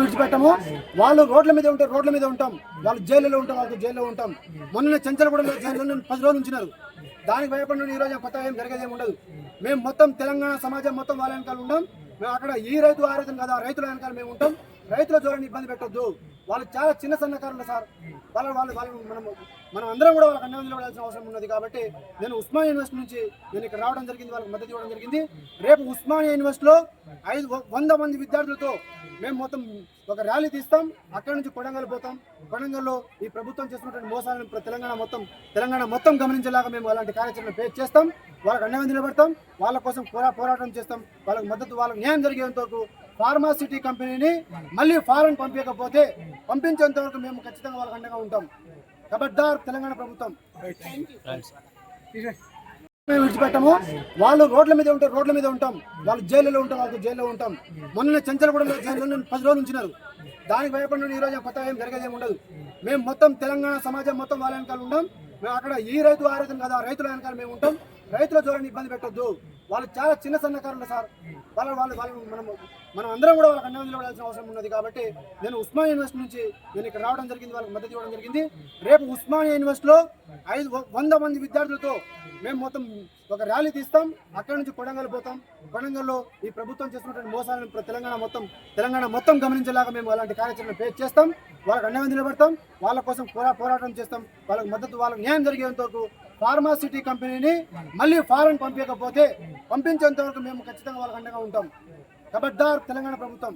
విడిచిపెట్టము. వాళ్ళు రోడ్ల మీద ఉంటారు రోడ్ల మీద ఉంటాం. వాళ్ళు జైల్లో ఉంటాం వాళ్ళకి జైల్లో ఉంటాం. మొన్న చెంచల్ కూడా జైల్లో పది రోజులు ఉంచినారు. దానికి భయపడిన ఈ రోజు కొత్త ఏం జరిగేది ఏమి ఉండదు. మేము మొత్తం తెలంగాణ సమాజం మొత్తం వాళ్ళ వెనకాల ఉంటాం మేము అక్కడ ఈ రైతు ఆ రైతు ఆ రైతుల వెనకాల మేము ఉంటాం. రైతుల జోలని ఇబ్బంది పెట్టొద్దు. వాళ్ళు చాలా చిన్న సన్నకారులు సార్. వాళ్ళ వాళ్ళు వాళ్ళు మనం మనం అందరం కూడా వాళ్ళకి అన్నం నిలబడాల్సిన అవసరం ఉన్నది కాబట్టి నేను ఉస్మానియా యూనివర్సిటీ నుంచి నేను ఇక్కడ రావడం జరిగింది వాళ్ళకి మద్దతు ఇవ్వడం జరిగింది. రేపు ఉస్మానియా యూనివర్సిటీలో ఐదు వంద మంది విద్యార్థులతో మేము మొత్తం ఒక ర్యాలీ తీస్తాం. అక్కడి నుంచి కొడంగల్ పోతాం. కొడంగల్లో ఈ ప్రభుత్వం చేసినటువంటి మోసాలను తెలంగాణ మొత్తం తెలంగాణ మొత్తం గమనించేలాగా మేము అలాంటి కార్యాచరణ పేరు చేస్తాం. వాళ్ళకి అండగా నిలబడతాం. వాళ్ళ కోసం పోరా పోరాటం చేస్తాం. వాళ్ళకి మద్దతు వాళ్ళకి న్యాయం జరిగేంత వరకు ఫార్మాసిటీ కంపెనీని మళ్ళీ ఫారెన్ పంపించకపోతే పంపించేంత వరకు మేము ఖచ్చితంగా వాళ్ళకి అండగా ఉంటాం. కబడ్దార్ తెలంగాణ ప్రభుత్వం. మేము విడిచిపెట్టము. వాళ్ళు రోడ్ల మీద ఉంటే రోడ్ల మీద ఉంటాం. వాళ్ళు జైల్లో ఉంటాం వాళ్ళకి జైల్లో ఉంటాం. మొన్న చెంచలగూడలో కూడా జైల్లో పది రోజులు ఉంచినారు. దానికి భయపడిన ఈ రోజు కొత్త ఏం జరిగేది ఉండదు. మేము మొత్తం తెలంగాణ సమాజం మొత్తం వాళ్ళ వెనకాల ఉంటాం మేము అక్కడ ఈ రైతు ఆ రైతు కదా రైతుల వెనకాల మేము ఉంటాం. రైతుల జోలని ఇబ్బంది పెట్టొద్దు. వాళ్ళు చాలా చిన్న సన్నకారులు సార్. వాళ్ళ వాళ్ళు వాళ్ళు మనం మనం అందరం కూడా వాళ్ళకి అన్నం నిలబడాల్సిన అవసరం ఉన్నది కాబట్టి నేను ఉస్మానియా యూనివర్సిటీ నుంచి నేను ఇక్కడ రావడం జరిగింది వాళ్ళకి మద్దతు ఇవ్వడం జరిగింది. రేపు ఉస్మానియా యూనివర్సిటీలో ఐదు వంద మంది విద్యార్థులతో మేము మొత్తం ఒక ర్యాలీ తీస్తాం. అక్కడి నుంచి కొడంగల్ పోతాం. కొడంగల్లో ఈ ప్రభుత్వం చేస్తున్నటువంటి మోసాలను తెలంగాణ మొత్తం తెలంగాణ మొత్తం గమనించేలాగా మేము అలాంటి కార్యాచరణ పేరు చేస్తాం. వాళ్ళకి అండగా నిలబడతాం. వాళ్ళ కోసం పోరా పోరాటం చేస్తాం. వాళ్ళకి మద్దతు వాళ్ళకి న్యాయం జరిగేంత వరకు ఫార్మాసిటీ కంపెనీని మళ్ళీ ఫారెన్ పంపించకపోతే పంపించేంత వరకు మేము ఖచ్చితంగా వాళ్ళకి అండగా ఉంటాం. ఖబర్దార్ తెలంగాణ ప్రభుత్వం.